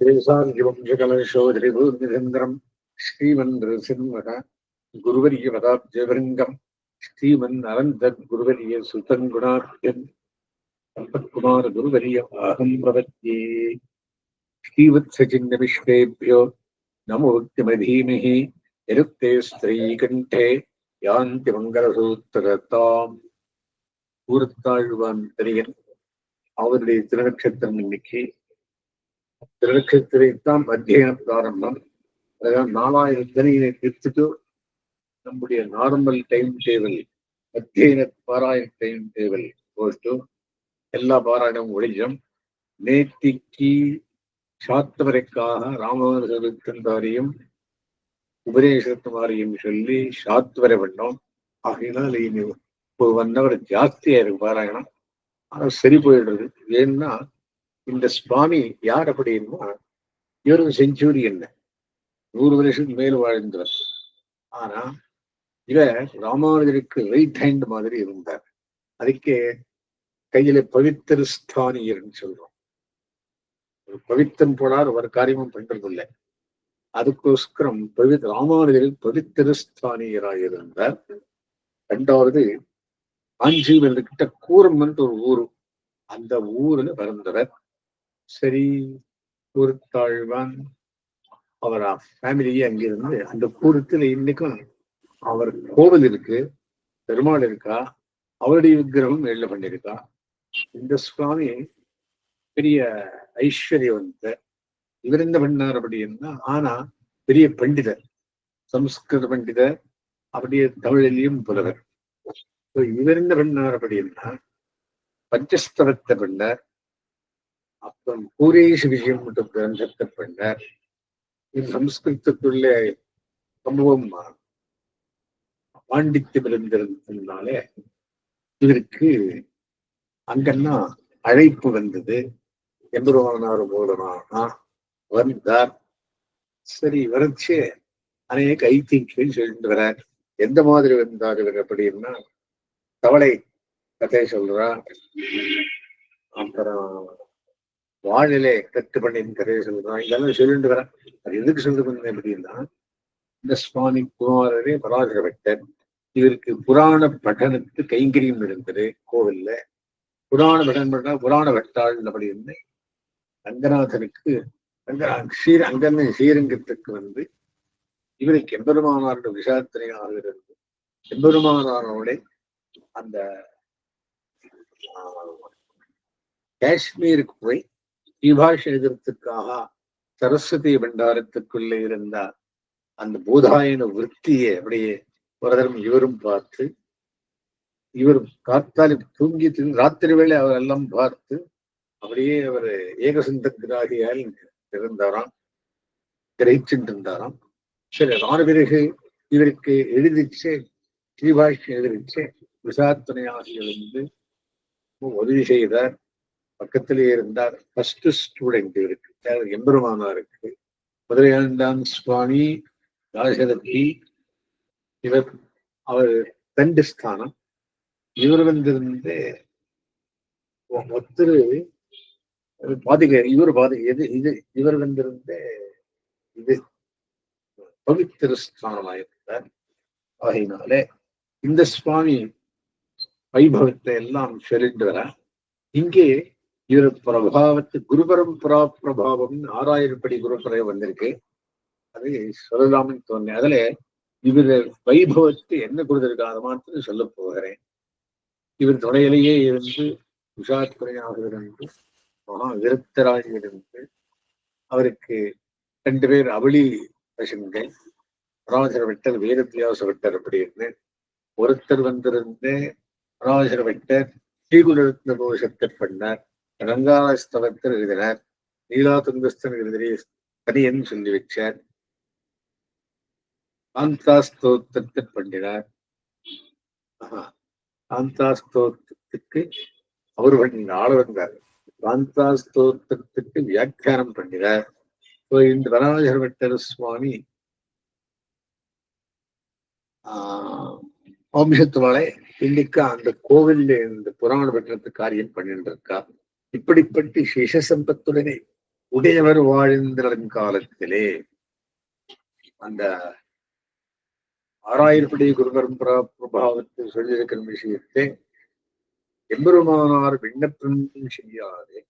தேசாந்திவம்சகலசோதரிபூர்ணிச்சந்திரம் ஸ்ரீமன் சிம்மக குருவரிய பதாப்ஜவருங்கம் ஸ்ரீமன் அனந்த குருவரிய சுதங்குணாத்யன் சம்பத்குமார குருவரிய ஆகம் பிரபத்யே ஸ்ரீவத்சச்சின்னவிஷ்வேभ्यो நமோக்திமதீமிஹி எருத்தே ஸ்திரீகண்டே. யாந்தி மங்களசூத்திரத்தாம் ஊரத்தாழ்வான் தெரியன் அவருடைய திருநட்சத்திரம் இன்னைக்கு திருநக்ஷத்திரைத்தான் அத்தியனம் பிராரம்பம். அதாவது நாலாயிரம் தனியை நிறுத்திட்டு நம்முடைய நார்மல் டைம் டேபிள் அத்தியன பாராயண டைம் டேபிள் போட்டு எல்லா பாராயணமும் ஒழிஞ்சம் நேத்திக்கு சாத்தவரைக்காக ராமவரசந்தாரியும் உபதேசத்துமாரியும் சொல்லி சாத்துவரை பண்ணோம் ஆகையினால் இனி ஒரு ஒன் ஹவர் ஜாஸ்தியா இருக்கு பாராயணம். ஆனால் சரி போயிடுறது ஏன்னா இந்த சுவாமி யார் அப்படின்னா இவரும் செஞ்சுரி என்ன? நூறு வருஷத்துக்கு மேல் வாழ்ந்தவர். ஆனா இவர் ராமானுஜருக்கு ரைட் ஹேண்ட் மாதிரி இருந்தார். அதுக்கே கையில பவித்திர ஸ்தானியர்னு சொல்றோம். ஒரு பவித்தம் போடார் ஒரு காரியமும் பண்றது இல்லை அதுக்கோஸ்கரம் பவி ராமானுஜரில் பவித்திர ஸ்தானியராக இருந்தார் ரெண்டாவது காஞ்சிபுரம் கிட்ட கூரம்னு ஒரு ஊரு. அந்த ஊர்ல பிறந்தவர். சரி கூறுத்தாழ்வான் அவர் ஃபேமிலியே அங்கிருந்து அந்த கூரத்துல இன்னைக்கும் அவர் கோவில் இருக்கு பெருமாள் இருக்கா அவருடைய விக்கிரகம் எழுத பண்ணியிருக்கா இந்த சுவாமி பெரிய ஐஸ்வர்யவந்த இவர் என்ன பண்ணார் அப்படின்னா ஆனா பெரிய பண்டிதர் சம்ஸ்கிருத பண்டிதர் அப்படியே தமிழிலையும் புலவர். இவர் என்ன பண்ணார் அப்படின்னா பஞ்சஸ்தவத்தை பண்ணார். அப்புறம் பூரேஷ விஷயம் மட்டும் கிரந்தத்தை பண்ணார் இது சம்ஸ்கிருதத்துள்ள சம்பவம் பாண்டித்யம் இருந்திருந்ததுனாலே இவருக்கு அங்கெல்லாம் அழைப்பு வந்தது. எம்பெருமானார் மூலமாக வந்தார். சரி வரச்சு அநேக ஐத்தியங்கள் சொல்லிட்டு வரார். எந்த மாதிரி வந்தார் இவர் அப்படின்னா தவளை கதையை சொல்றா அப்புறம் வானிலை கட்டு பண்ணின்னு கதையை சொல்லுதான். இதெல்லாம் சொல்லிட்டு வரேன் அது எதுக்கு சொல்றது பண்ண அப்படின்னா இந்த சுவாமி குமாரரே பராசர பட்டர் இவருக்கு புராண பட்டணத்து கைங்கரியம் இருந்தது கோவில்ல. புராண பட்டன் பண்ணா புராண பட்டாள் அப்படின்னு ரங்கநாதனுக்கு ரங்கநா ஸ்ரீ அங்கன்னு ஸ்ரீரங்கத்துக்கு வந்து இவருக்கு எம்பெருமானாரோட விஷாத்திரையாக இருந்து எம்பெருமானாரோட அந்த காஷ்மீருக்கு போய் ஸ்ரீபாஷ சரஸ்வதி பண்டாரத்துக்குள்ளே இருந்த அந்த பூதாயன விற்த்தியை அப்படியே ஒரு இவரும் பார்த்து இவர் காத்தாலி தூங்கி ராத்திரி வேலை அவர் எல்லாம் பார்த்து அப்படியே அவர் ஏகசந்த கிராகியால் இருந்தாராம் கிரகிச்சுட்டு இருந்தாராம் சரி ராண பிறகு இவருக்கு எழுதிச்சு ஸ்ரீபாஷ் எழுதிச்சு ஆசிரியர் வந்து உதவி செய்தார். பக்கத்திலே இருந்தார். ஃபர்ஸ்ட் ஸ்டூடெண்ட் இருக்கு. எம்பெருமானாருக்கு முதலையாண்டான் சுவாமி ராஜசரதி இவர் அவர் தண்டு ஸ்தானம். இவர் வந்திருந்து ஒருத்தர் பாதிக இவர் பாதி எது இது இவர் வந்திருந்து இது பவித்திர ஸ்தானமாயிருந்தார் ஆகையினாலே இந்த சுவாமி வைபவத்தை எல்லாம் சொல்லிட்டு வர இங்கே இவர் பிரபாவத்து குரு பரம்பரா பிரபாவம் ஆறாயிரப்படி குருபரை வந்திருக்கு. அது சொல்லலாம்னு தோணுது. அதுல இவர் வைபவத்தை என்ன கொடுத்திருக்காத மாத்திரம் சொல்ல போகிறேன். இவர் துணையிலேயே இருந்து உஷாத்துறையாக இருந்து மகா விருத்தராக இருந்து அவருக்கு ரெண்டு பேர் அவளி பசங்கள் பராசர வெட்டர் வேதவியாச வெட்டர் அப்படின்னு ஒருத்தர் வந்திருந்து பராசர வெட்டர் ஸ்ரீகுலரத்ன கோஷத்தை பண்ணார். ரங்காஸ்தவத்தில் எழுதினார். நீலாதுங்கஸ்தன் எழுதிய தனியன் சொல்லி வச்சார். காந்தாஸ்தோத்திரத்தை பண்ணினார். காந்தாஸ்தோத்திரத்துக்கு அவர் பண்ணின ஆள் வந்தார். காந்தாஸ்தோத்திரத்துக்கு வியாக்கியானம் பண்ணினார். இந்த வராஜர் வெட்டர் சுவாமி. ஆஹ் வம்சத்துவாளை இன்னைக்கு அந்த கோவில்ல இந்த புராண பட்டணத்து காரியம் பண்ணிட்டு இருக்கா. இப்படிப்பட்டு சிச சம்பத்துடனே உடையவர் வாழ்ந்திருங்காலத்திலே அந்த ஆறாயிரப்படி குருபரம்பரா பிரபாவத்தில் சொல்லியிருக்கிற விஷயத்தை எம்பெருமானார் விண்ணப்பம் செய்யாதே.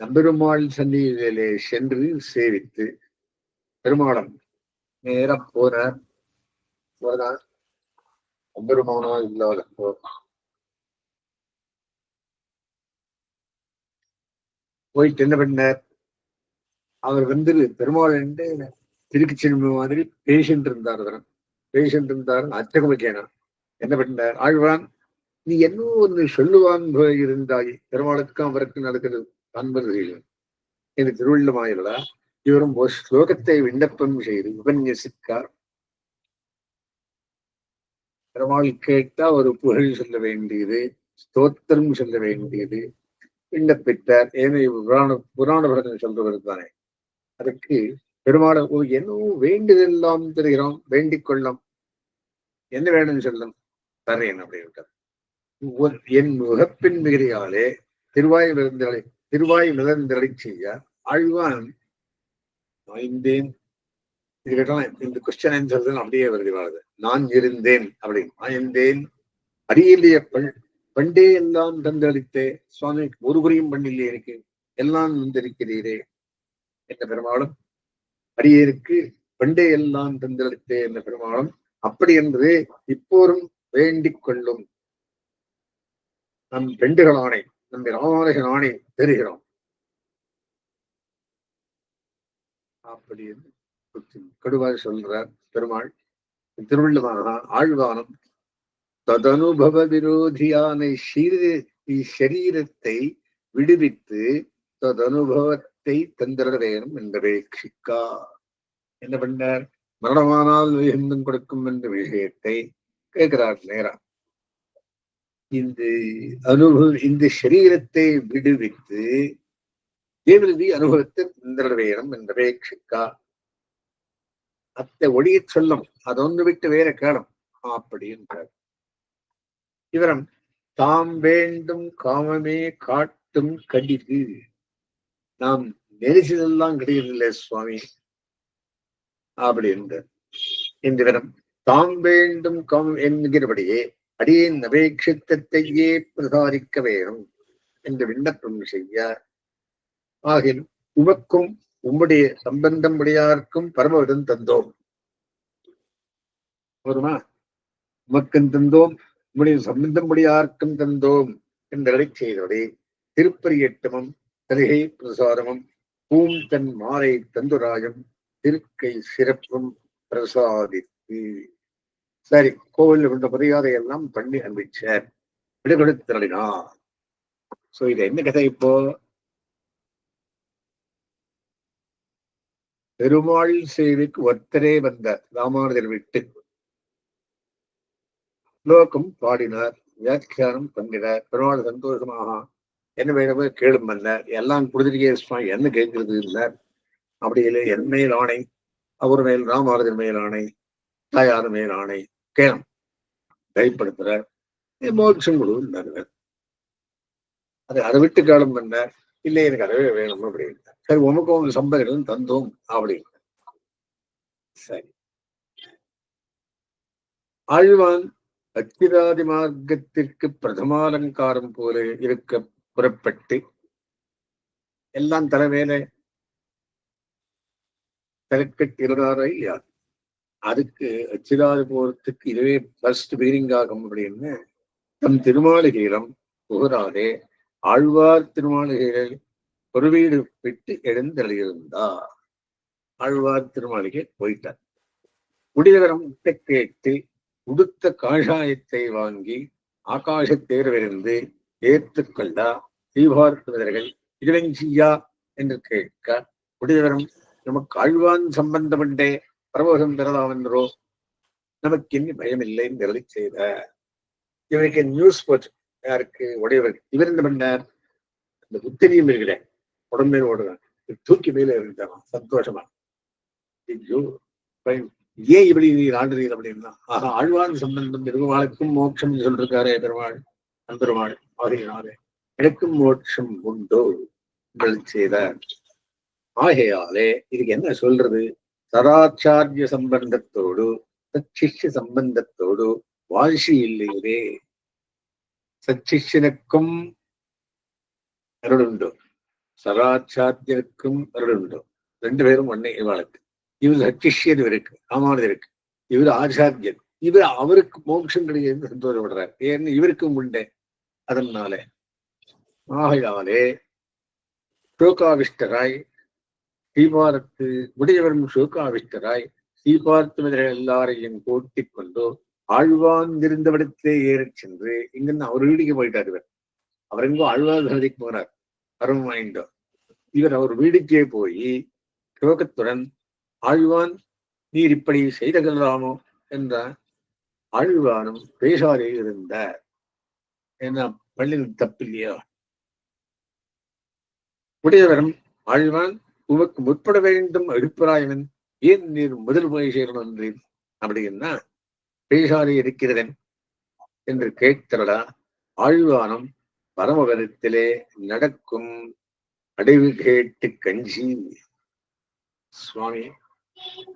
நம்பெருமாள் சந்நிதியிலே சென்று சேவித்து பெருமாளம் நேரம் போனார். போனார். நம்பெருமானார் இல்லாத போயிட்டு என்ன பண்ணார்? அவர் வந்து பெருமாள் திருக்கு திருக்கி செல்வ மாதிரி பேஷண்ட் இருந்தார் அதனம் பேஷண்ட் இருந்தார் அச்சகம் வைக்கணும் என்ன பண்ணார்? ஆழ்வான் நீ என்ன ஒன்று சொல்லுவான் இருந்தாய்? பெருமாளுக்கும் அவருக்கு நடக்கிறது காண்பர்கள் என்று திருவள்ளமாயிரா இவரும் ஒரு ஸ்லோகத்தை விண்ணப்பம் செய்து உபன்யசிக்கார். பெருமாள் கேட்டா ஒரு புகழ் சொல்ல வேண்டியது ஸ்தோத்திரம் சொல்ல வேண்டியது. விண்ணப்பித்தார் ஏன்னா புராண புராண படத்தில் சொல்றவர் தானே. அதுக்கு பெருமாள் ஓ என்னவோ வேண்டுதெல்லாம் தெரிகிறோம். வேண்டிக் கொள்ளும். என்ன வேணும்னு சொல்லும்? தரேன் அப்படி விட்டார் என் முகப்பின் மிகுதியாலே திருவாய் மிதந்தலை திருவாய் மிதந்தலை செய்ய ஆழ்வான் வாய்ந்தேன் இது கேட்டாலும் இந்த கொஸ்டின் ஆன்சர் அப்படியே வருது வாழ்து நான் இருந்தேன் அப்படின்னு. ஆய்ந்தேன் அரியலிய பண் பண்டே எல்லாம் தந்தளித்தே. சுவாமி ஒரு குறியும் பண்ணிலே இருக்கு எல்லாம் வந்திருக்கிறீரே. என்ற பெருமாளும்? அடியேருக்கு பண்டே எல்லாம் தந்தளித்தே என்ற பெருமாளும்? அப்படி என்று இப்போரும் வேண்டிக் கொள்ளும். நம் பெண்டுகள் ஆணை நம்ம ராமானுஜன் ஆணை பெறுகிறோம் அப்படின்னு கடுவாக சொல்றார் பெருமாள். திருவள்ளுவனா ஆழ்வானம் ததனுபவ விரோதியான சரீரத்தை விடுவித்து ததனுபவத்தை தந்திர வேணும் என்றபேட்சிக்கா என்ன பண்ணார்? மரணமானால் விகிந்தம் கொடுக்கும் என்ற விஷயத்தை கேட்கிறார் நேரா இந்த அனுபவம் இந்த சரீரத்தை விடுவித்து தேவதி அனுபவத்தை தந்திர வேணும் என்றபேட்சிக்கா அத்தை ஒளிய சொல்லும். அதொன்று விட்டு வேற கேளும். அப்படின்றார் இவரம் தாம் வேண்டும் காமமே காட்டும் கடிது. நாம் நெரிசலெல்லாம் கிடையதில்லை சுவாமி. அப்படின்றார் இந்த இவரம் தாம் வேண்டும் காமம் என்கிறபடியே அடியேன் அபேட்சித்தத்தையே பிரசாரிக்க வேணும் என்று விண்ணப்பம் செய்ய ஆகில் உமக்கும் உம்முடைய சம்பந்தம் உடையாருக்கும் பரமவிடம் தந்தோம். வருமா? உமக்கும் தந்தோம் உம்முடைய சம்பந்தம் உடையாருக்கும் தந்தோம் என்றதை செய்தோடே திருப்பரியட்டமும் தலிகை பிரசாரமும் பூம் தன் மாலை தந்துராயம் திருக்கை சிறப்பும் பிரசாதித்து. சரி கோவில் கொண்ட மரியாதை எல்லாம் பண்ணி அனுப்பிச்சார் விடுகொடுத்தருளினார். சோ இது என்ன கதை இப்போ? பெருமாள் சேவைக்கு ஒத்தரே வந்த ராமானுஜர் விட்டு லோகம் பாடினார் வியாக்கியானம் பண்ணினார் பெருமாள் சந்தோஷமாக என்ன வேணுமோ கேளும் பண்ணார். எல்லாம் கொடுத்துருக்கே சுவாமி என்ன கேட்கறது இல்லை? அப்படி இல்லை என் மேல் ஆணை அவர் மேல் ராமானுஜர் மேல் ஆணை தாயார் மேல் ஆணை கேளம். கைப்படுத்துறார் மோட்சம் கொடுன்னாரு அது அதை விட்டு காலம் பண்ணார். இல்லை எனக்கு அதுவே வேணும் அப்படின்னு சரி உமக்கு உங்க சம்பளம் தந்தோம் அப்படின்னு சரி. ஆழ்வான் அச்சிராதி மார்க்கத்திற்கு பிரதமாலங்காரம் போல இருக்க புறப்பட்டு எல்லாம் தலைவேலை தலைக்கட்டிருந்தாரா இல்லையா? அதுக்கு அச்சிராதி போறதுக்கு இதுவே ஃபர்ஸ்ட் பீரிங் ஆகும் அப்படின்னு தம் திருமாளிகையிடம் புகராதே ஆழ்வார் திருமாளிகையில் பொறுவீடு விட்டு எழுந்தளியிருந்தார் ஆழ்வார் திருமாளிகை போயிட்டார். குடிதரம் கேட்டு உடுத்த காஷாயத்தை வாங்கி ஆகாசத்தேர்விருந்து ஏற்றுக்கொண்டா தீபார்த்துவதர்கள் இதுவெஞ்சியா என்று கேட்க குடிதரம் நமக்கு ஆழ்வான் சம்பந்தமண்டே பரவசம் பெறலாம் என்றோ? நமக்கு இனி பயமில்லை? என்று செய்த இவருக்கு நியூஸ் போச்சு. யாருக்கு? உடையவர் இவர் என்ன பண்ணார்? அந்த புத்திரியும் இருக்கிறேன் உடம்பே ஓடுறான் தூக்கி மேல இருந்தாராம் சந்தோஷமா? ஐயோ ஏன் இப்படி நீ ஆண்டுறீர் அப்படின்னா ஆஹா ஆழ்வான் சம்பந்தம் பெருமாளுக்கும் மோட்சம் சொல்லிருக்காரே பெருமாள் அந்தருமாள் ஆகையினாலே எனக்கும் மோட்சம் உண்டோ? என்று செய்தார். ஆகையாலே இதுக்கு என்ன சொல்றது? சதாச்சாரிய சம்பந்தத்தோடு சச்சிஷ்ய சம்பந்தத்தோடு வாழ்ச்சி இல்லையே சச்சிஷ்யனுக்கும் அருளுண்டு. சராச்சாத்தியருக்கும் அருளுண்டு. ரெண்டு பேரும் ஒன்னே இவாளுக்கு. இவர் சச்சிஷ்யன் இவருக்கு ஆமானது இருக்கு. இவர் ஆச்சாரியன் இவர் அவருக்கு மோட்சம் கிடையாது சந்தோஷப்படுறார் ஏன்னு இவருக்கும் உண்டே. அதனால ஆகையாலே சோகாவிஷ்டராய் ஸ்ரீபாரத்து உடையவரும் சோகாவிஷ்டராய் ஸ்ரீபார்த்தவர்கள் எல்லாரையும் கூட்டிக் கொண்டு ஆழ்வான் இருந்தவிடத்திலே ஏறச் சென்று இங்கிருந்து அவர் வீடுக்கு போயிட்டார் இவர். அவர் எங்கோ ஆழ்வார் சன்னதிக்கு போனார் வரம் வாங்கிட்டோ இவர் அவர் வீடுக்கே போய் துவக்கத்துடன் ஆழ்வான் நீர் இப்படி செய்த கொள்ளலாமோ என்ற ஆழ்வானும் பேசாரே இருந்தார். என்ன பள்ளியில் தப்பில்லையா? உடையவரும் ஆழ்வான் உமக்கு முற்பட வேண்டும் அபிப்பிராயவன் ஏன் நீர் முதல் போய் சேரணும்? என்றீர் அப்படின்னா பேசாது இருக்கிறதன் என்று கேட்கிறடா ஆழ்வானம் பரமபதத்திலே நடக்கும் அடைவு கேட்டு கஞ்சி. சுவாமி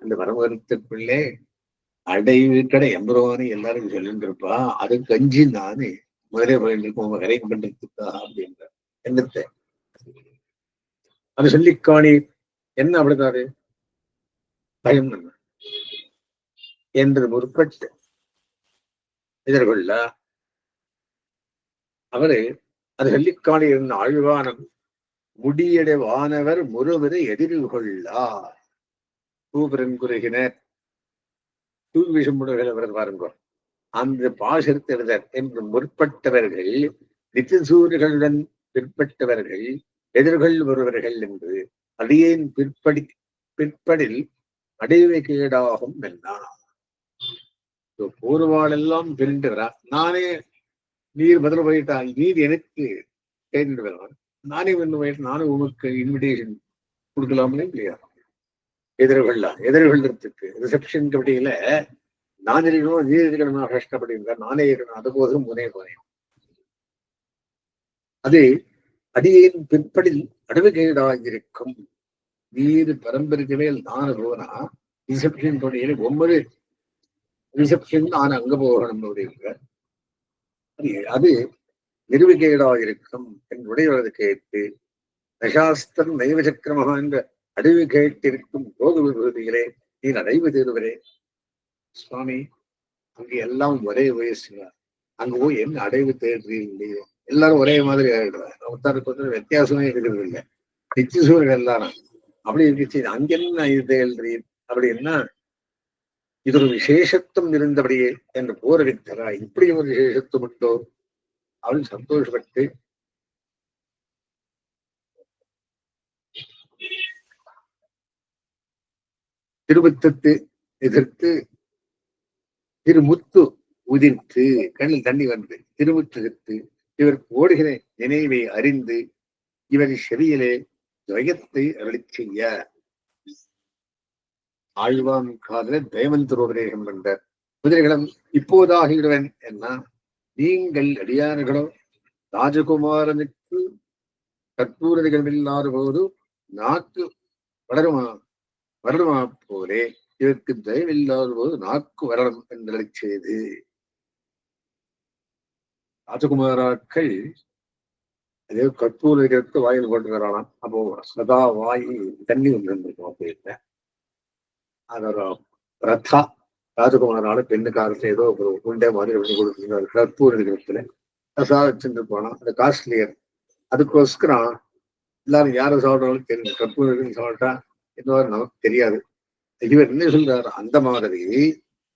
அந்த பரமபதத்திற்குள்ளே அடைவு கடை எம்பருவானு எல்லாரும் சொல்லிட்டு இருப்பா அது கஞ்சி நானு. முதலே போயிருக்கும் உங்க கரை பண்றதுக்கா அப்படின்ற என்னத்தை அது சொல்லி காணி என்ன அப்படின்னாரு பயம் என்று முற்பட்டு எதிர்கொள்ள அவரு அது சொல்லிக்காணி இருந்த ஆழ்வானம் முடியடை வானவர் முருவரை கூபுரன் குறுகினர் தூவிஷம் முடுகிறவர் பாருங்க. அந்த பாசத்தெழுதர் என்று முற்பட்டவர்கள் நித்திசூர்களுடன் பிற்பட்டவர்கள் எதிர்கள் வருவர்கள் என்று அடியேன் பிற்படி பிற்படில் அடைவை கேடாகும் என்னான் போர்வாளெல்லாம் பிரிண்டுகிறா நானே நீர் பதில் போயிட்டால் நீர் எனக்கு கேட்டு வருவான் நானே வந்து போயிட்டு நானும் உமக்கு இன்விடேஷன் கொடுக்கலாமே இல்லையா? எதிர்கொள்ளலாம் எதிர்கொள்றதுக்கு ரிசப்ஷன் கபடியில நான் இருக்கணும் நீ இருக்கணுமா கஷ்டப்படுங்க நானே இருக்கணும். அது போதும் முனே போனேன் அது அடியின் பிற்படில் அடுவுகேடாயிருக்கும். நீர் பரம்பரைக்கு மேல் நான் போனா ரிசப்ஷன் பணியில் ஒவ்வொரு ரிசப்ஷன் நான் அங்க போகணும் அப்படிங்கிற அது நிறுவிகேடாயிருக்கும் என்னுடையவரது கேட்டு தசாஸ்தன் நைவ என்ற அடைவு கேட்டிருக்கும் போது விபூதிகளே நீ அடைவு தேடுவரே. சுவாமி அங்க எல்லாம் ஒரே வயசுங்க. அங்க போய் என்ன அடைவு தேடுறீங்களே? எல்லாரும் ஒரே மாதிரி ஆயிடுறாங்க. ஒருத்தருக்கு ஒருத்தர் வித்தியாசமே இருக்கிறது இல்லை நிச்சயசூழல் எல்லாரும். அப்படி இருந்துச்சு அங்க என்ன இது தேடுறீர்? அப்படின்னா இது ஒரு விசேஷத்துவம் இருந்தபடியே என்று போரடித்தரா இப்படி ஒரு விசேஷத்துவம் உண்டோ? அவள் சந்தோஷப்பட்டு திருமுத்தத்து எதிர்த்து திருமுத்து உதிர்த்து கண்ணில் தண்ணி வந்து திருமுற்றெடுத்து இவர் ஓடுகிற நினைவை அறிந்து இவரின் செவியிலே துவயத்தை அருளி செய்ய ஆழ்வான் காதல தேவந்தரோபதேசம் என்ற குதிரைகளும் இப்போதாகிடுவன் என்ன நீங்கள் அடியார்களோ? ராஜகுமாரனுக்கு கற்பூரதிகள் இல்லாத போது நாக்கு வளருமா? வரணுமா போலே? இதற்கு தயவில்லாத போது நாக்கு வரணும் என்று செய்து. ராஜகுமாராக்கள் அதே கற்பூரதிகளுக்கு வாயில் கொண்டு வரலாம் அப்போ சதா வாய் தண்ணி ஒன்று அப்படின்னு அது ஒரு ராஜகுமாரனால பெண்ணு பெண்ணுக்காரத்தை ஏதோ ஒரு உண்டை மாதிரி பண்ணி கொடுத்துருந்தாரு. கற்பூரதிகளத்துல ரசா வச்சுட்டு போனான். அந்த காஸ்ட்லியர். அதுக்கோஸ்கரம் எல்லாரும் யாரை சாப்பிட்றாலும் தெரியும். கற்பூரதிகள் சாப்பிட்டா என்ன நமக்கு தெரியாது. இவர் என்ன சொல்றாரு? அந்த மாதிரி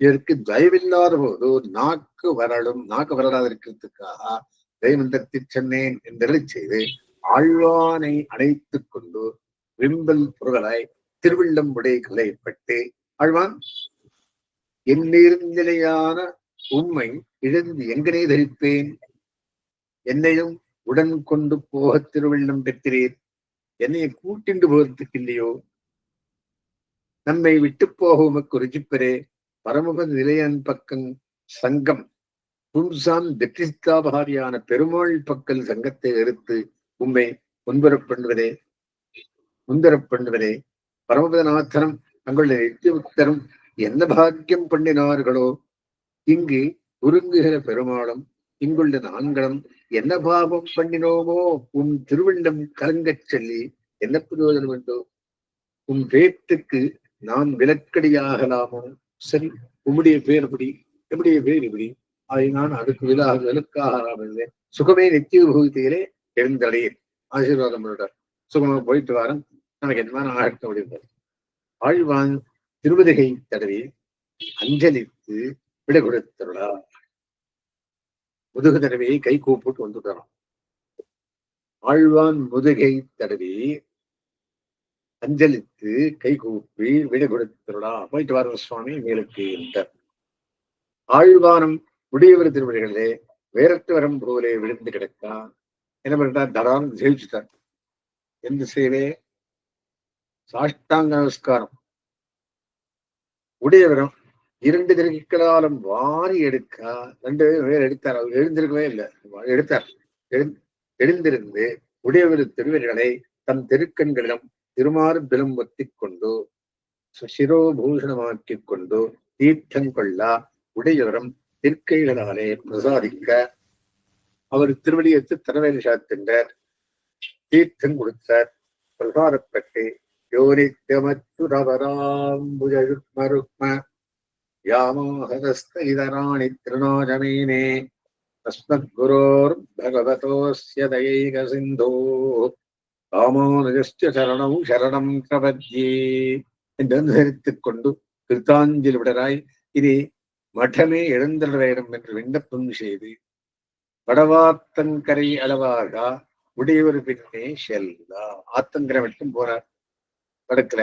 இதற்கு தயவில்லாத போது நாக்கு வரலும் நாக்கு வரலாத இருக்கிறதுக்காக தெய்வந்தத்தை சென்னேன் என்று செய்து ஆழ்வானை அணைத்துக் கொண்டு விம்பல் பொருளாய் திருவிள்ளம் உடைகளைப்பட்டு ஆழ்வான் என்னிருநிலையான உண்மை இழந்து எங்கனே தரிப்பேன்? என்னையும் உடன் கொண்டு போக திருவள்ளம் பெற்றீர். என்னையை கூட்டிண்டு போகிறதுக்கு இல்லையோ? நம்மை விட்டு போக உமக்கு ருச்சிப்பரே பரமுக நிலையன் பக்கம் சங்கம் பும்சாம் திட்டிஸ்தாபாரியான பெருமாள் பக்கல் சங்கத்தை எடுத்து உம்மை முன்புறப் பண்ணுவதே முந்தரப் பண்ணுவதே. பரமபதநாதனம் தங்களுடைய நித்தியுக்தரும் என்ன பாக்கியம் பண்ணினார்களோ இங்கு உருங்குகிற பெருமாளும் இங்குள்ள நாங்களும் என்ன பாவம் பண்ணினோமோ உன் திருவள்ளம் கலங்கச் சொல்லி என்ன பிரயோஜனம் உண்டோ? உன் பேத்துக்கு நாம் விலக்கடியாகலாமோ சரி உம்முடைய பேர் எப்படிய என்னுடைய பேர் இப்படி அதை நான் அதுக்கு விலாக விலக்காகலாம் சுகமே நித்திய விபூதியிலே எழுந்தடையேன். ஆசீர்வாதம் பண்ணிட்டார் சுகமாக போயிட்டு வரேன் நமக்கு என்ன ஆகட்டும் முடிந்தது ஆழ்வான் திருவதிகை தடவி அஞ்சலித்து விட கொடுத்துள்ளா முதுகு தடவியை கை கூப்பிட்டு வந்துட்டாராம். ஆழ்வான் முதுகை தடவி அஞ்சலித்து கை கூப்பி விட கொடுத்துள்ளா போயிட்டு வர சுவாமி மேலுக்கு என்றார் ஆழ்வானம் முடியவர் திருவடிகளிலே வேறற்று வரம் போலே விழுந்து கிடக்கான் என்ன பண்ணிட்டார் தரான் ஜெயிச்சுட்டார் எந்த செய்வே சாஷ்டாங்க நமஸ்காரம். உடையவரும் இரண்டு திருக்களாலும் வாரி எடுக்க ரெண்டு பேர் எடுத்தார். அவர் எழுந்திருக்கவே இல்லை. எடுத்தார். எழுந்திருந்து உடையவர் திருவர்களை தம் திருக்கண்களிடம் திருமார்பிலும் ஒத்திக் கொண்டு சிரோபூஷணமாக்கிக் கொண்டு தீர்த்தம் கொள்ள உடையவரும் திருக்கைகளாலே பிரசாதிக்க அவர் திருவடியத்து தரவேலி சாத்தின்றார். தீர்த்தம் கொடுத்தார். பிரசாதப்பட்டு யோனித்யமச்சுரவராம்புஜருக்மருக்ம யாமோகதஸ்த இதராணி திருநாஜமீனே தஸ்மத்குரோர் பகவதோஸ்ய தயைக சிந்தோ ராமானுஜஸ்ய சரணம் சரணம் பிரபத்யே. என்று அனுசரித்துக் கொண்டு கிருத்தாஞ்சலி விடராய் இனி மഠமே எழுந்தர வேண்டும் என்று விண்ணப்பம் செய்து வடவாத்தங்கரை அளவாக உடையவர் பின்னே செல்லா. ஆத்தங்கரை மட்டும் போறார். வடக்குல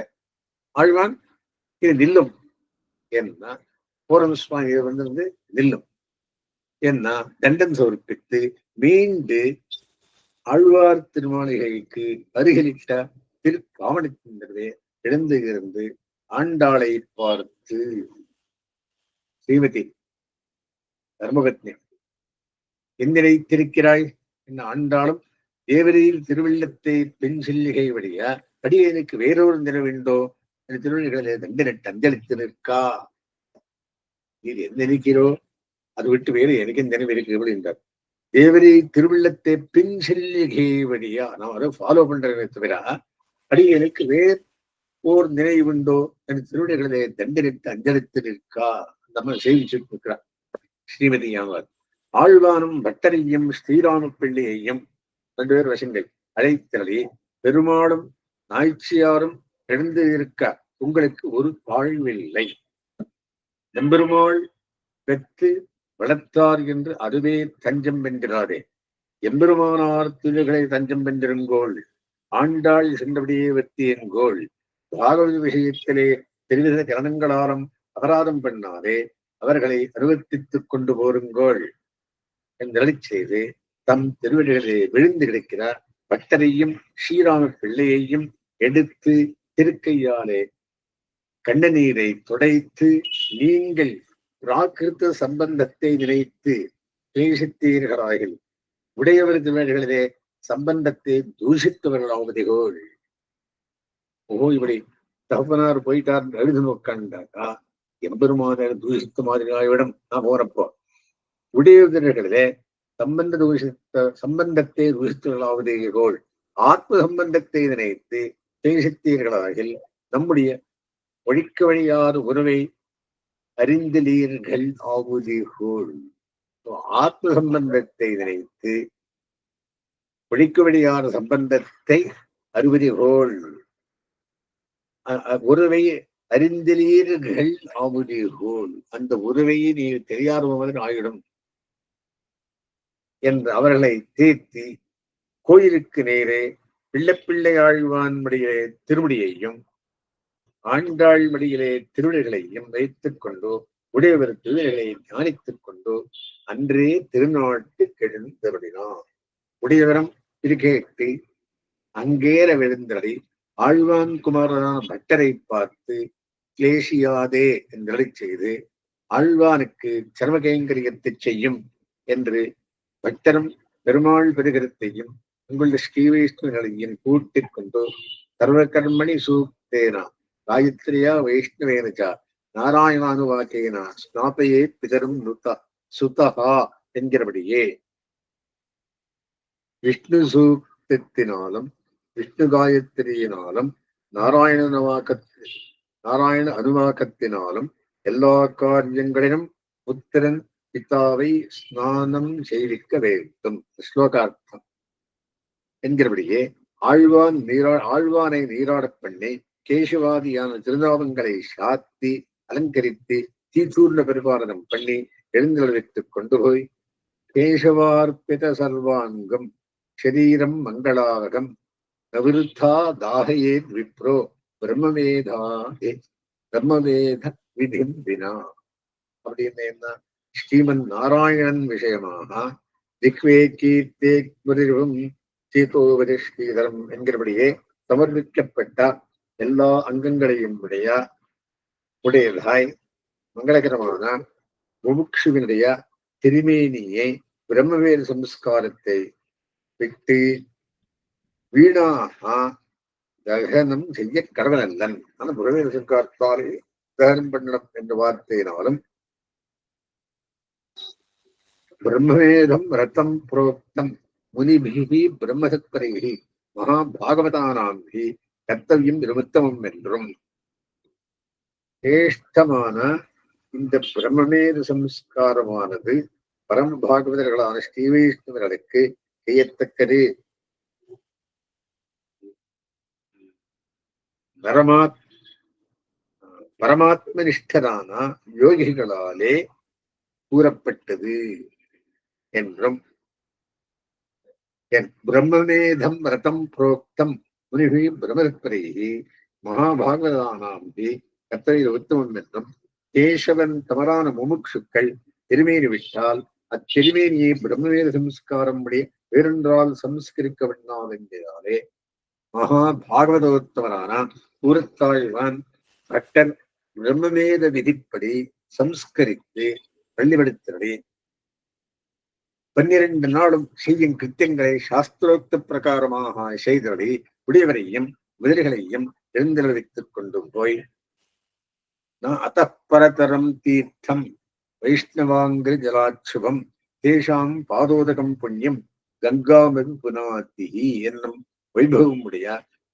ஆழ்வான் இது நில்லும். ஏன்னா பூரம் சுவாமி வந்திருந்து நில்லும். ஏன்னா தண்டன் சமர்ப்பித்து மீண்டு ஆழ்வார் திருமாளிகைக்கு அருகிலிட்ட திரு எழுந்து இருந்து ஆண்டாளை பார்த்து ஸ்ரீமதி தர்மபத்னி என்னிடை திருக்கிறாய் என்ன ஆண்டாளும் தேவரையில் திருவள்ளத்தை பெண் செல்லிகை வழியா அடியனுக்கு வேறொரு நிலவுண்டோ என் திருவள்ளிகளிலே தண்டனிட்டு அஞ்சலித்து நிற்கா நீர் எந்த நிற்கிறோ அது விட்டு வேறு எனக்கு நினைவு இருக்கு என்றார். தேவரி திருவிள்ளத்தை பின் செல்லுகேவடியா நான் அதை ஃபாலோ பண்றேன் தவிர அடிகளுக்கு வேர் ஓர் நினைவுண்டோ? என் திருவிழிகளே தண்டனிட்டு அஞ்சலித்து நிற்கா நம்ம செய்தி இருக்கிறார் ஸ்ரீமதி யாமர் ஆழ்வானும் பட்டரையும் ஸ்ரீராம பிள்ளையையும் ரெண்டு பேர் வசங்கள் அழைத்தலை பெருமாளும் நாய்ச்சியாரும் எழுந்திருக்க உங்களுக்கு ஒரு தாழ்வில்லை எம்பெருமாள் பெற்று வளர்த்தார் என்று அதுவே தஞ்சம் வென்றாரே. எம்பெருமானார் திருகளை தஞ்சம் வென்றிருங்கோள். ஆண்டாள் சென்றபடியே வெத்தியங்கோள் பாகவத விஷயத்திலே தெரிவித கரணங்களாலும் அபராதம் பண்ணாதே. அவர்களை அனுவர்த்தித்துக் கொண்டு போருங்கோள். என்று செய்து தம் திருவடிகளிலே விழுந்து கிடக்கிறார் பட்டரையும் ஸ்ரீராம பிள்ளையையும் எடுத்து திருக்கையாலே கண்ணநீரை துடைத்து நீங்கள் பிராகிருத்த சம்பந்தத்தை நினைத்து பேசித்தீர்களாகில் உடையவர் திருவடிகளிலே சம்பந்தத்தை தூஷித்தவர்களாவதுகோள். ஓ இப்படி தகப்பனார் போயிட்டார் எழுது நோக்காண்டாக்கா எம்பெருமானார் தூஷித்த மாதிரி நான் போறப்போ? உடையவர்களே சம்பந்த தூஷித்த சம்பந்தத்தை தூஷித்தவர்களாவதுகோள். ஆத்ம சம்பந்தத்தை நினைத்து பேசித்தீர்களாகில் நம்முடைய ஒழிக்க வழியாத உறவை அறிந்தலீர்கள் ஆகுதிகோள் ஆத்ம சம்பந்தத்தை நினைத்து ஒழிக்க வழியான சம்பந்தத்தை அறுபதிகோள் உறவை அறிந்தலீர்கள் ஆகுதிகோள் அந்த உறவையை நீ தெரியாதவன் ஆயிடும். என்று அவர்களை தேர்த்தி கோயிலுக்கு நேரே பிள்ளைப்பிள்ளை ஆழ்வான்முடைய திருமுடியையும் ஆண்டாள் மடியிலே திருவிழைகளையும் வைத்துக் கொண்டு உடையவர் திருவிழைகளை தியானித்துக் கொண்டு அன்றே திருநாட்டு கெழுந்தருளினார். உடையவரம் திருக்கேட்டு அங்கேற விழுந்தடி ஆழ்வான் குமாரனான பட்டரை பார்த்து கிளேசியாதே என்றழச் செய்து ஆழ்வானுக்கு சர்வகைங்கரியத்தை செய்யும் என்று பக்தரும் பெருமாள் பெருகரத்தையும் உங்களுடைய ஸ்ரீ வைஷ்ணவர்களையும் கூட்டிக் கொண்டு சர்வகர்மணி சூக்தேனா காயத்ரியா வைஷ்ணவேனச்சா நாராயணானுவாக்கேனா ஸ்நாபையே பிதரும் நுத சுதஹா என்கிறபடியே. விஷ்ணு சூக்தத்தினாலும் விஷ்ணு காயத்ரியினாலும் நாராயண நாராயண அனுவாக்கத்தினாலும் எல்லா காரியங்களிலும் புத்திரன் பிதாவை ஸ்நானம் செய்விக்க வேண்டும். ஸ்லோகார்த்தம். என்கிறபடியே ஆழ்வான் நீரா ஆழ்வானை நீராடப் பண்ணி கேசவாதியான திருநாமங்களை சாத்தி அலங்கரித்து தீச்சூர்ண பெருபாரதம் பண்ணி எழுந்தளித்துக் கொண்டு போய் கேசவார்ப்பித சர்வாங்கம் சரீரம் மங்களாகம் நவிருத்தா தாகையே விப்ரோ பிரம்மவேதா பிரம்மவேத விதிம் வினா அப்படின்னு என்ன ஸ்ரீமன் நாராயணன் விஷயமாக திக்வே கீர்த்தே குருவும் சீதோபதி ஸ்ரீதரம் என்கிறபடியே சமர்ப்பிக்கப்பட்ட எல்லா அங்கங்களையும் உடைய உடையதாய் மங்களகரமான முமுட்சுவினுடைய திருமேனியை பிரம்மவேத சம்ஸ்காரத்தை விட்டு வீணாக தகனம் செய்ய கடவனல்லன். ஆனா பிரம்மவேல் சம்ஸ்காரத்தாலே தகனம் பண்ணணும் என்ற வார்த்தையினாலும் பிரம்மவேதம் ரத்தம் புரோக்தம் முனிபிகி பிரம்மசத்வரைகி மகாபாகவதானாம்பி கர்த்தவியம் நிருத்தமம் என்றும். சிரேஷ்டமான இந்த பிரம்மவேத சம்ஸ்காரமானது பரம பாகவதர்களான ஸ்ரீவைஷ்ணவர்களுக்கு செய்யத்தக்கது. பரமாத் நிஷ்டரான யோகிகளாலே கூறப்பட்டது என்றும். பிரம்மவேதம் ரதம் புரோக்தம் முனிகி பிரமரத்வரைகி மகாபாகவதானாம் தி கர்த்தரையில் உத்தமம் என்றும் கேசவன் தவறான முமுட்சுக்கள் திருமேனி விட்டால் அத்திருமேனியை பிரம்மவேத சம்ஸ்காரம் உடைய வேறென்றால் சம்ஸ்கரிக்க வேண்டாம் என்கிறாரே மகா பாகவதோத்தவரான கூரத்தாழ்வான் பட்டர் பிரம்மவேத விதிப்படி சம்ஸ்கரித்து பள்ளிப்படுத்தினே பன்னிரண்டு நாளும் செய்யும் கிருத்தியங்களை சாஸ்திரோக்த பிரகாரமாக செய்தபடி உடையவரையும் குதிரைகளையும் எழுந்தளித்துக் கொண்டு போய் அத்தப்பரதரம் தீர்த்தம் வைஷ்ணவாங்கிரி ஜலாட்சுபம் தேஷாம் பாதோதகம் புண்ணியம் கங்காமிகு புனாத்திகி என்னும் வைபவம் உடைய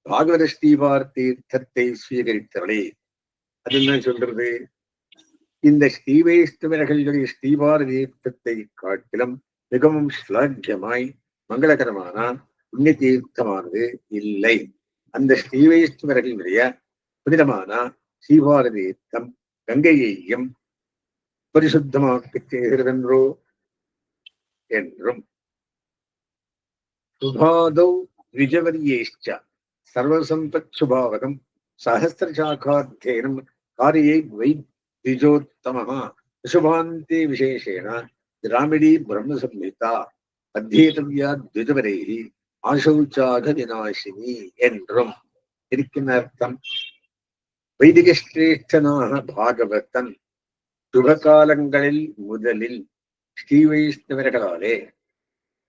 பாகவத ஸ்ரீபார் தீர்த்தத்தை சுவீகரித்தவளே. அது என்ன சொல்றது? இந்த ஸ்ரீ வைஷ்ணவர்களுடைய ஸ்ரீபார தீர்த்தத்தை காட்டிலும் மிகவும் ஸ்லாக்கியமாய் மங்களகரமான புண்ணிய தீர்த்தமானது இல்லை. அந்த ஸ்ரீவைஷ்ணவர்களினுடைய புனிதமான ஸ்ரீபார தீர்த்தம் கங்கையையும் பரிசுத்தமாக்கி செய்கிறதென்றோ என்றும். சுபாதௌ விஜவரியேஷ்ட சர்வசம்பத் சுபாவகம் சஹசிரசாக்காத்தியனம் காரியை வை திஜோத்தம சுபாந்தே விசேஷேன திராமிடி பிரம்மசம்ஹிதா அத்தியதவியா துஜவரேகி ஆசௌச்சாக விநாசினி என்றும் இருக்கினர்த்தம். வைதிக சிரேஷ்டனான பாகவத்தன் சுபகாலங்களில் முதலில் ஸ்ரீ வைஷ்ணவர்களாலே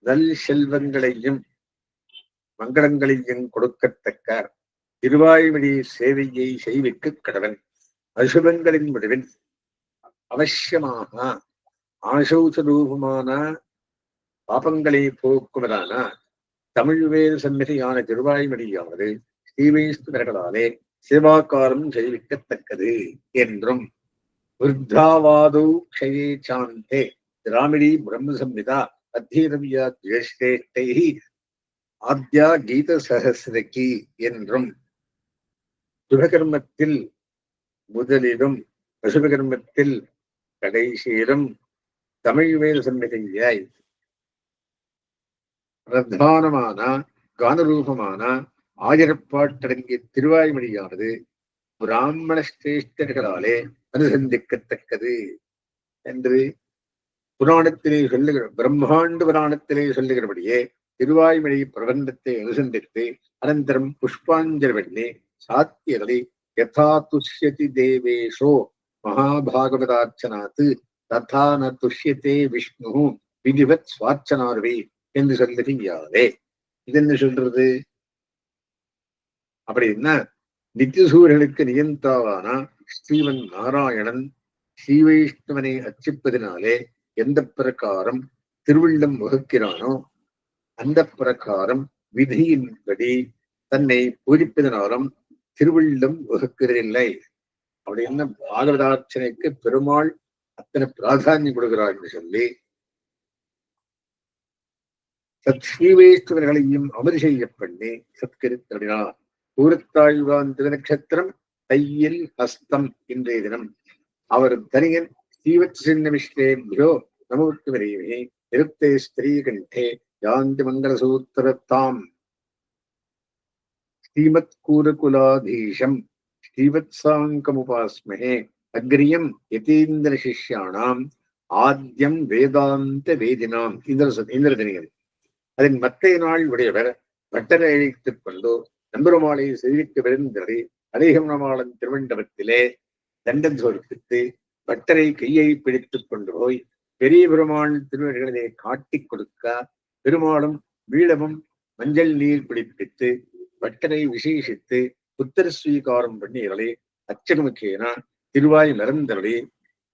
நல் செல்வங்களையும் மங்களங்களையும் கொடுக்கத்தக்க திருவாய்மொழி சேவையை செய்விக்க கடவன். அசுபங்களின் முடிவில் அவசியமாக ஆசௌசரூபமான பாபங்களை போக்குவதான தமிழ் வேத சந்நிதியான திருவாய்மொழியானது ஸ்ரீவைஷ்ணவர்களாலே சிவாக்காரம் செய்விக்கத்தக்கது என்றும் விருத்தாவாதோ க்ஷயே சாந்தே திராமிடி பிரம்ம சம்ஹிதா ஜேஷ்டேஷ்டை ஆத்யா கீத சகசிரகி என்றும் சுபகர்மத்தில் முதலிலும் பசுபகர்மத்தில் கடைசியிலும் தமிழ் வேத சந்நிதியாய் பிரதானமான கானரூபமான ஆயிரப்பாட்டடங்கிய திருவாய்மொழியானது பிராமண சிரேஷ்டர்களாலே அனுசந்திக்கத்தக்கது என்று புராணத்திலே சொல்லுகிற பிரம்மாண்டு புராணத்திலே சொல்லுகிறபடியே திருவாய்மொழி பிரபந்தத்தை அனுசந்தித்து அனந்தரம் புஷ்பாஞ்சலி பண்ணி சாத்தியர்களை யதா துஷ்யதி தேவேஷோ மகாபாகவதார்ச்சனாத் ததா ந துஷ்யத்தே விஷ்ணு விதிவத் சுவார்ச்சனார்வே என்று சொல்லுது இது என்ன சொல்றது? அப்படின்னா நித்தியசூர்களுக்கு நியந்தாவானா ஸ்ரீவன் நாராயணன் ஸ்ரீவைஷ்ணவனை அர்ச்சிப்பதினாலே எந்த பிரகாரம் திருவிள்ளம் வகுக்கிறானோ அந்த பிரகாரம் விதியின்படி தன்னை பூஜிப்பதனாலும் திருவிள்ளம் வகுக்கிறதில்லை. அப்படி என்ன பாகவதார்ச்சனைக்கு பெருமாள் அத்தனை பிராதானியம் கொடுக்கிறார் என்று சொல்லி சத் ஸ்ரீவேஸ்வரர்களையும் அமர் செய்ய பண்ணி சத்கரித்தடினார் பூரத்தாழ்வான் திருநக்ஷத்திரம் தையில் ஹஸ்தம் இன்றைய தினம். அவர் தனியன் ஸ்ரீவத் சின்னமிஷ்டேபியோ நமக்கு விரைவே நிருப்தே ஸ்திரீகண்டே யாந்தி மங்களசூத்திரத்தாம். ஸ்ரீமத் கூரகுலாதீஷம் ஸ்ரீவத் சாங்கமுபாஸ்மஹே அக்ரியம் யதீந்திர சிஷ்யானாம் ஆத்தியம் வேதாந்த வேதினாம். இந்திர இந்திரதனியன் அதன் மத்தைய நாள் உடையவர் பட்டரை அழைத்துக் கொண்டு நம்பெருமாளை செய்திக்கு விருந்தரை அரிகமணமாளன் திருவண்டபத்திலே தண்டன் சொற்பித்து பட்டரை கையை பிடித்துக் கொண்டு போய் பெரிய பெருமாள் திருவர்களை காட்டிக் கொடுக்க பெருமாளும் வீடமும் மஞ்சள் நீர் பிடிப்பித்து பட்டரை விசேஷித்து புத்தர ஸ்வீகாரம் பண்ணியவளே அச்சகமுக்கேன திருவாய் மறந்தவளே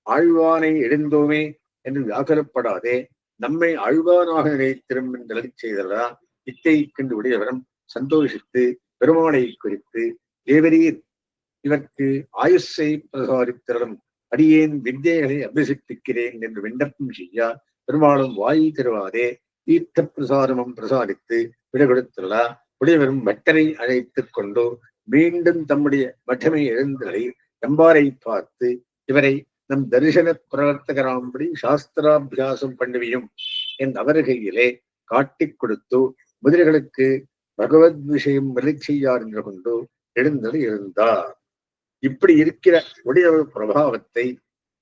ஆழ்வானை எழுந்தோமே என்று வியாகுலப்படாதே நம்மை ஆழ்வானாக நினைத்திரும் என்று செய்தலா இத்தை கண்டு உடையவரும் சந்தோஷித்து பெருமானை குறித்து தேவரீர் இவருக்கு ஆயுஷை பிரசாரித்தரும் அடியேன் வித்தியைகளை அபிசித்திக்கிறேன் என்று விண்ணப்பம் செய்யா பெருமாளும் வாய் தருவாதே தீர்த்த பிரசாரமும் பிரசாரித்து விடகொடுத்துள்ளா உடையவரும் பட்டரை அழைத்துக் கொண்டு மீண்டும் தம்முடைய மட்டமை எழுந்தலை எம்பாரை பார்த்து இவரை நம் தரிசன பிரவர்த்தகராம்படி சாஸ்திராபியாசம் பண்ணுவியும் என் அவருகையிலே காட்டிக் கொடுத்து முதலிகளுக்கு பகவத் விஷயம் வெளிச்செய்யார் என்று கொண்டு எழுந்தது இருந்தார் இப்படி இருக்கிற உடையவர் பிரபாவத்தை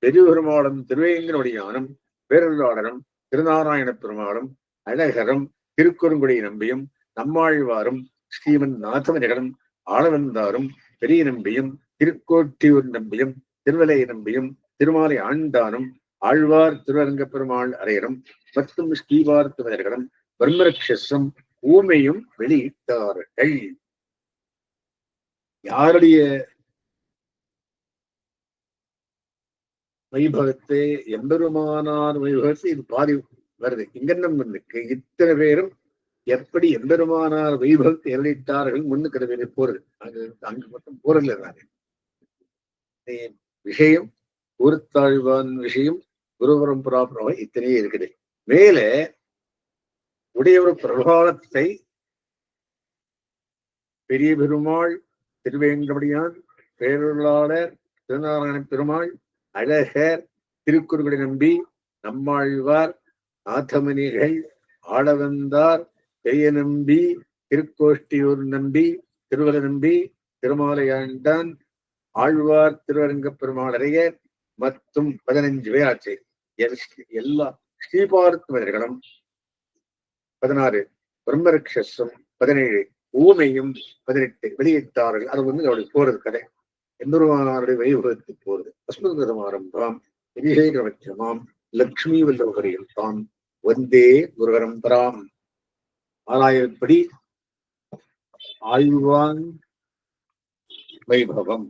பெருபெருமாளும் திருவேங்கனுடையானும் பேரொருளாளரும் திருநாராயண பெருமாளும் அழகரும் திருக்குறுங்குடி நம்பியும் நம்மாழ்வாரும் ஸ்ரீமன் நாதமனிகளும் ஆளவந்தாரும் பெரிய நம்பியும் திருக்கோட்டியூர் நம்பியும் திருவலை நம்பியும் திருமாலை ஆண்டானும் ஆழ்வார் திருவரங்க பெருமாள் அரையரும் மற்றும் ஸ்ரீவார்த்தவர்களும் பிரம்மரக்ஷஸும் ஊமையும் வெளியிட்டார்கள். யாருடைய வைபவத்தை எம்பெருமானார் வைபவத்தை இது பாதி வருது. இங்கன்னம்மனுக்கு இத்தனை பேரும் எப்படி எம்பெருமானார் வைபவத்தை எழுதிட்டார்கள் முன்னுக்கிற பேர் போறது. அங்கு அங்கு மட்டும் போறதில்லை தானே விஷயம் ஊர்த்தாழ்வான் விஷயம் குருபரம் புறாபுரம் இத்தனையே இருக்குது. மேலே உடையவர் பிரபாவத்தை பெரிய பெருமாள் திருவேங்கபடியான் பேரொருளாளர் திருநாராயண பெருமாள் அழகர் திருக்குறுகளை நம்பி நம்மாழ்வார் ஆத்தமணிகள் ஆளவந்தார் பெரிய நம்பி திருக்கோஷ்டியூர் நம்பி திருவல நம்பி திருமாலையாண்டான் ஆழ்வார் திருவரங்க பெருமாளரைய மற்றும் பதினஞ்சு பேர் ஆச்சு. எல்லா ஸ்ரீபார்த்தவர்களும் பதினாறு பிரம்மரக்ஷஸும் பதினேழு ஊமையும் பதினெட்டு வெளியிட்டார்கள். அது வந்து அவருடைய போறது கதை. எம்பெருமானாருடைய வைபவத்துக்கு போறது. அஸ்மதம் ஆரம்பம் விஜயகரமச்சமாம் லக்ஷ்மி வல்லவகரியில் தாம் வந்தே குருகரம்பராம் ஆராயப்படி ஆழ்வான் வைபவம்.